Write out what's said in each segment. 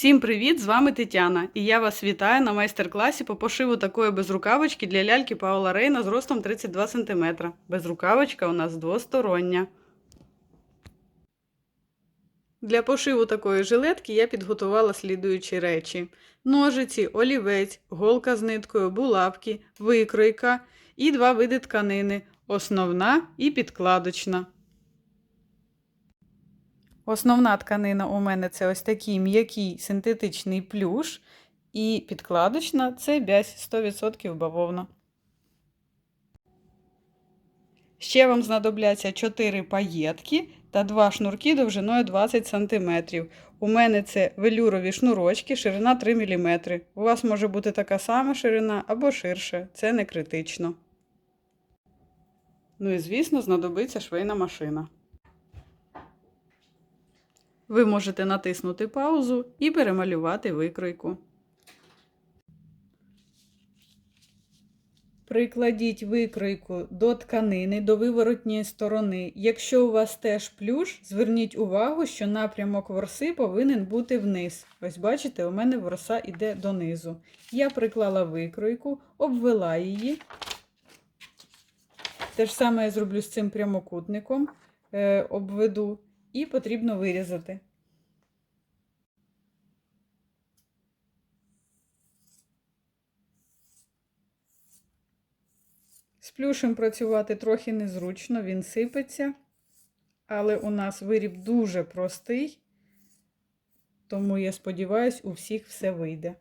Всім привіт! З вами Тетяна, і я вас вітаю на майстер-класі по пошиву такої безрукавочки для ляльки Паула Рейна з ростом 32 см. Безрукавочка у нас двостороння. Для пошиву такої жилетки я підготувала слідуючі речі: ножиці, олівець, голка з ниткою, булавки, викройка і два види тканини основна і підкладочна. Основна тканина у мене це ось такий м'який синтетичний плюш, і підкладочна це бязь 100% бавовна. Ще вам знадобляться 4 паєтки та 2 шнурки довжиною 20 см. У мене це велюрові шнурочки, ширина 3 мм. У вас може бути така сама ширина або ширше, це не критично. Ну і звісно, знадобиться швейна машина. Ви можете натиснути паузу і перемалювати викройку. Прикладіть викройку до тканини, до виворотньої сторони. Якщо у вас теж плюш, зверніть увагу, що напрямок ворси повинен бути вниз. Ось бачите, у мене ворса йде донизу. Я приклала викройку, обвела її. Те ж саме я зроблю з цим прямокутником, е, обведу і потрібно вирізати. З плюшем працювати трохи незручно, він сипеться, але у нас виріб дуже простий, тому я сподіваюся, у всіх все вийде.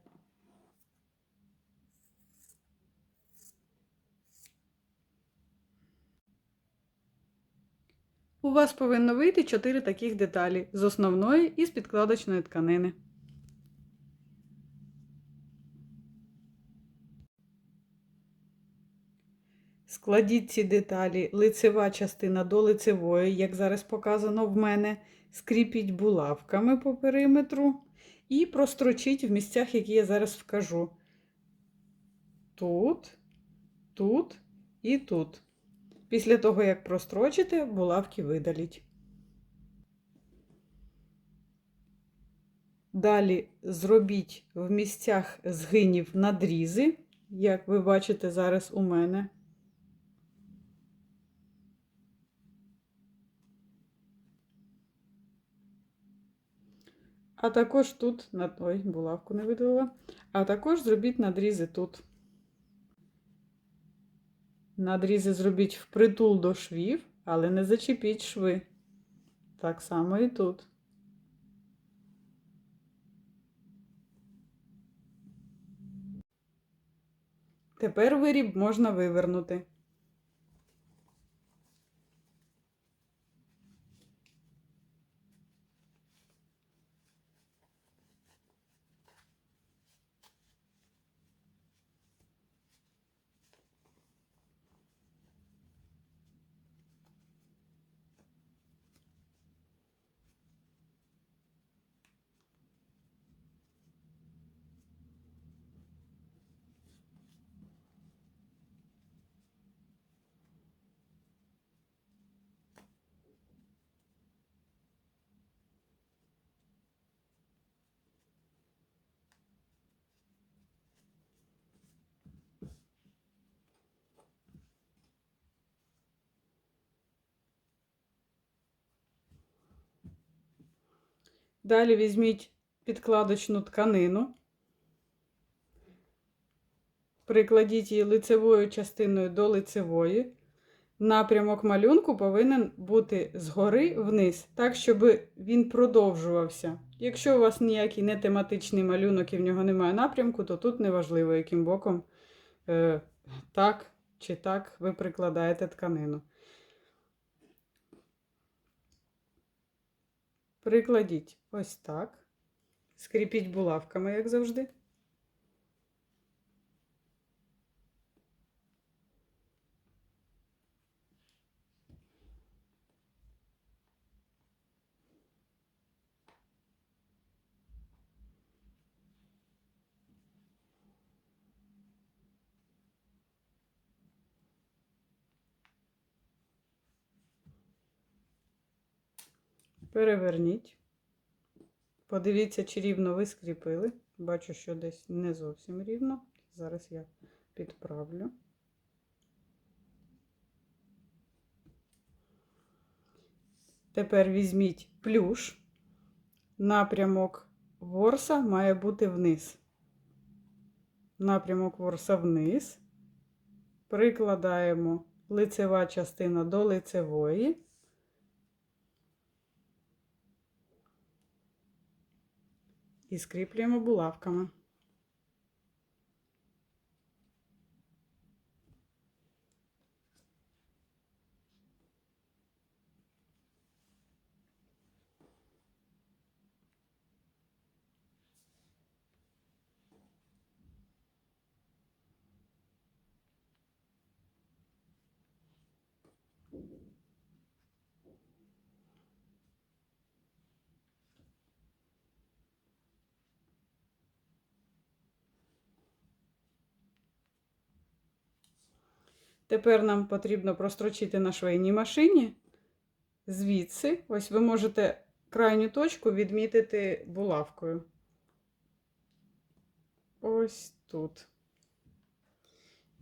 У вас повинно вийти 4 таких деталі з основної і з підкладочної тканини. Складіть ці деталі лицева частина до лицевої, як зараз показано в мене. Скріпіть булавками по периметру і прострочіть в місцях, які я зараз вкажу. Тут, тут і тут. Після того, як прострочите, булавки видаліть. Далі зробіть в місцях згинів надрізи, як ви бачите зараз у мене. А також тут, на ой, булавку не видала, а також зробіть надрізи тут. Надрізи зробіть впритул до швів, але не зачепіть шви. Так само і тут. Тепер виріб можна вивернути. Далі візьміть підкладочну тканину, прикладіть її лицевою частиною до лицевої. Напрямок малюнку повинен бути згори вниз, так, щоб він продовжувався. Якщо у вас ніякий не тематичний малюнок і в нього немає напрямку, то тут неважливо, яким боком е, так чи так ви прикладаєте тканину. Прикладіть ось так. Скріпіть булавками, як завжди. Переверніть. Подивіться, чи рівно ви скріпили. Бачу, що десь не зовсім рівно. Зараз я підправлю. Тепер візьміть плюш. Напрямок ворса має бути вниз. Напрямок ворса вниз. Прикладаємо лицева частина до лицевої. І скріплюємо булавками. Тепер нам потрібно прострочити на швейній машині. Звідси, ось ви можете крайню точку відмітити булавкою. Ось тут.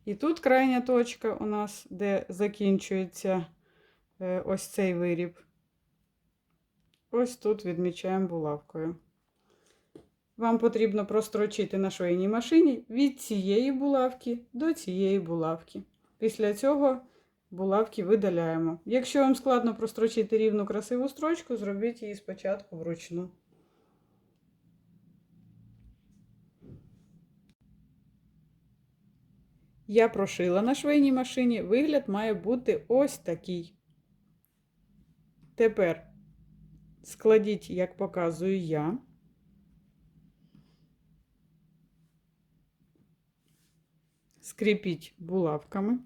І тут крайня точка у нас, де закінчується е, ось цей виріб. Ось тут відмічаємо булавкою. Вам потрібно прострочити на швейній машині від цієї булавки до цієї булавки. Після цього булавки видаляємо. Якщо вам складно прострочити рівну красиву строчку, зробіть її спочатку вручну. Я прошила на швейній машині, вигляд має бути ось такий. Тепер складіть, як показую я. Скріпіть булавками.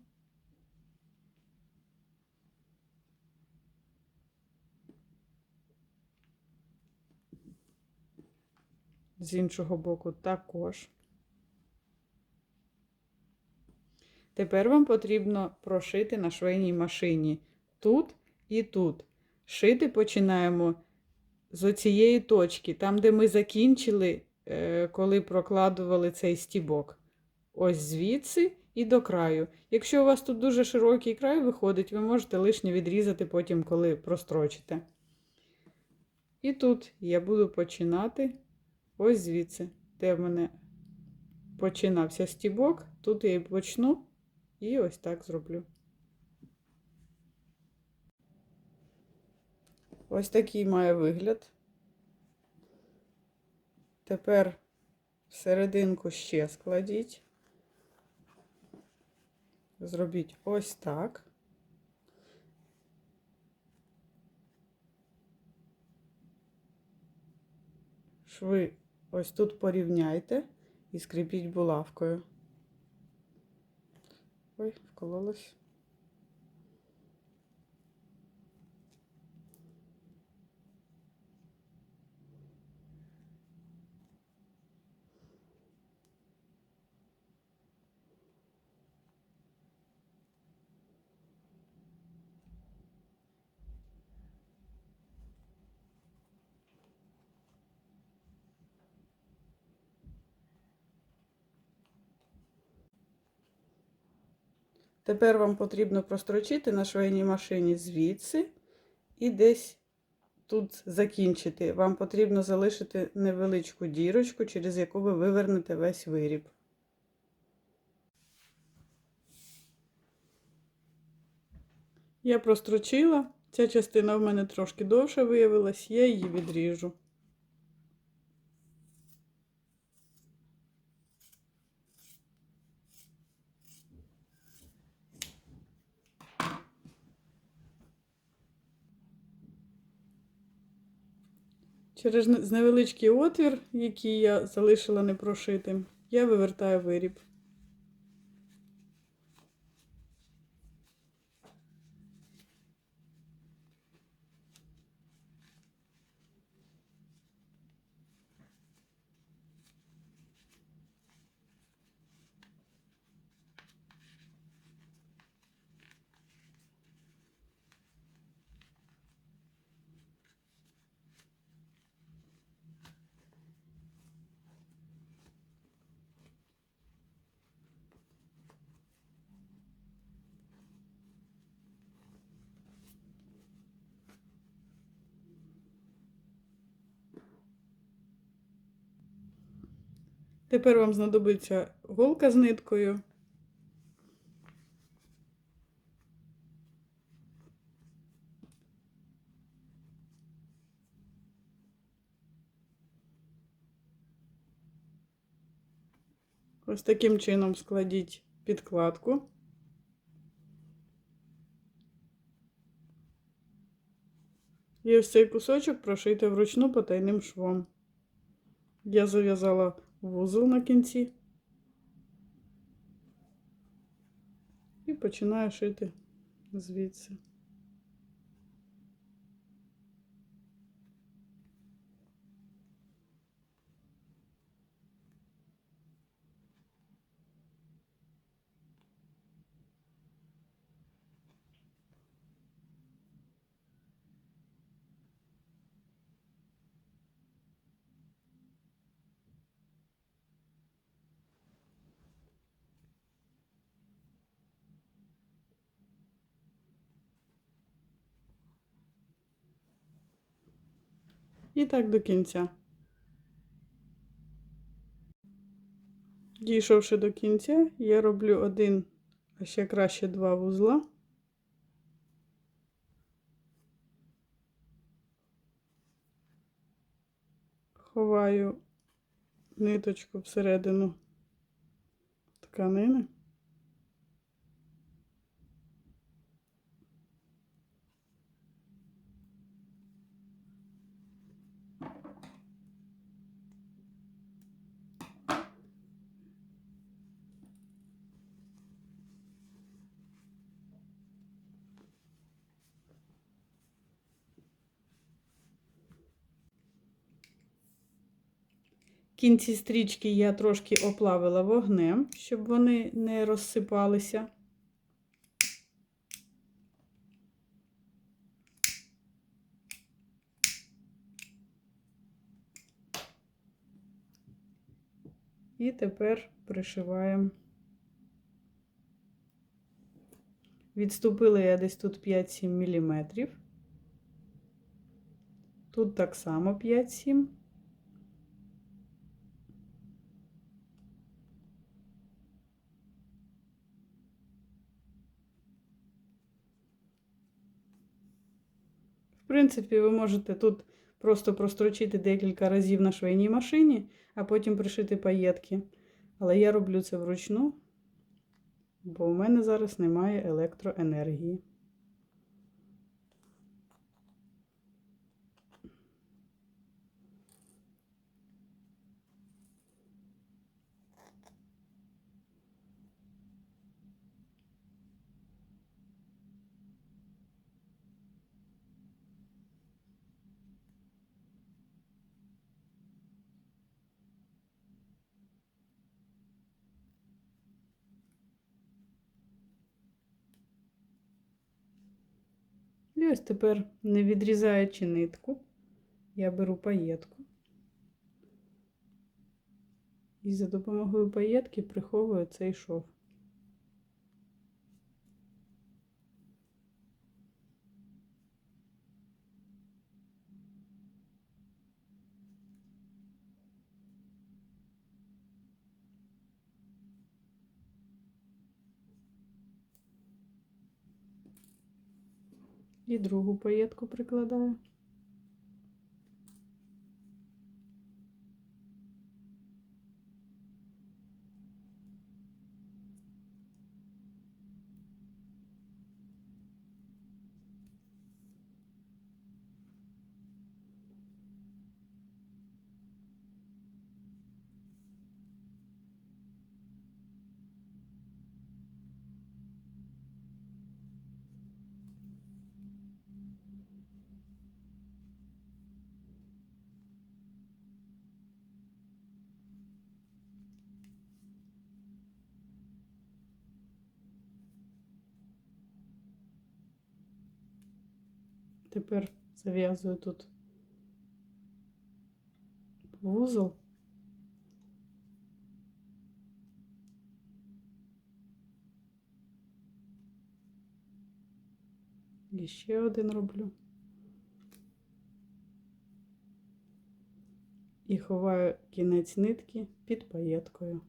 З іншого боку також. Тепер вам потрібно прошити на швейній машині тут і тут. Шити починаємо з оцієї точки, там, де ми закінчили, е, коли прокладували цей стібок. Ось звідси і до краю. Якщо у вас тут дуже широкий край виходить, ви можете лишнє відрізати потім, коли прострочите. І тут я буду починати ось звідси, де в мене починався стібок, тут я і почну. І ось так зроблю. Ось такий має вигляд. Тепер серединку ще складіть. Зробіть ось так. Шви ось тут порівняйте і скріпіть булавкою. Ой, вкололась. Тепер вам потрібно прострочити на швейній машині звідси і десь тут закінчити. Вам потрібно залишити невеличку дірочку, через яку ви вивернете весь виріб. Я прострочила. Ця частина в мене трошки довша виявилась, я її відріжу. Через невеличкий отвір, який я залишила непрошитим, я вивертаю виріб. Тепер вам знадобиться голка з ниткою. Ось таким чином складіть підкладку. І ось цей кусочок прошийте вручну потайним швом. Я зав'язала вузол на кінці і починаю шити звідси. І так до кінця. Дійшовши до кінця, я роблю один, а ще краще два вузла. Ховаю ниточку всередину тканини. Кінці стрічки я трошки оплавила вогнем, щоб вони не розсипалися. І тепер пришиваємо. Відступила я десь тут 5-7 мм. Тут так само 5-7. В принципі, ви можете тут просто прострочити декілька разів на швейній машині, а потім пришити паєтки. Але я роблю це вручну, бо у мене зараз немає електроенергії. І ось тепер, не відрізаючи нитку, я беру паєтку. І за допомогою паєтки приховую цей шов. І другу паєтку прикладаю. Тепер зав'язую тут вузол. І ще один роблю. І ховаю кінець нитки під паєткою.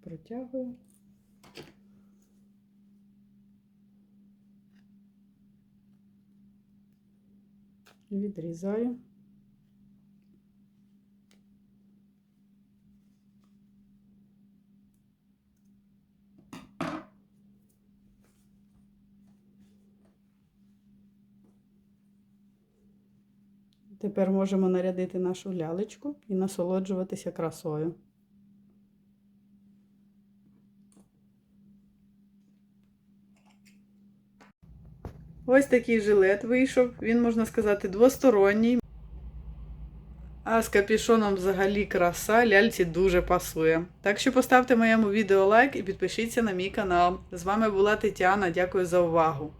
Протягую. Відрізаю. Тепер можемо нарядити нашу лялечку і насолоджуватися красою. Ось такий жилет вийшов. Він, можна сказати, двосторонній. А з капішоном взагалі краса, ляльці дуже пасує. Так що поставте моєму відео лайк і підпишіться на мій канал. З вами була Тетяна. Дякую за увагу.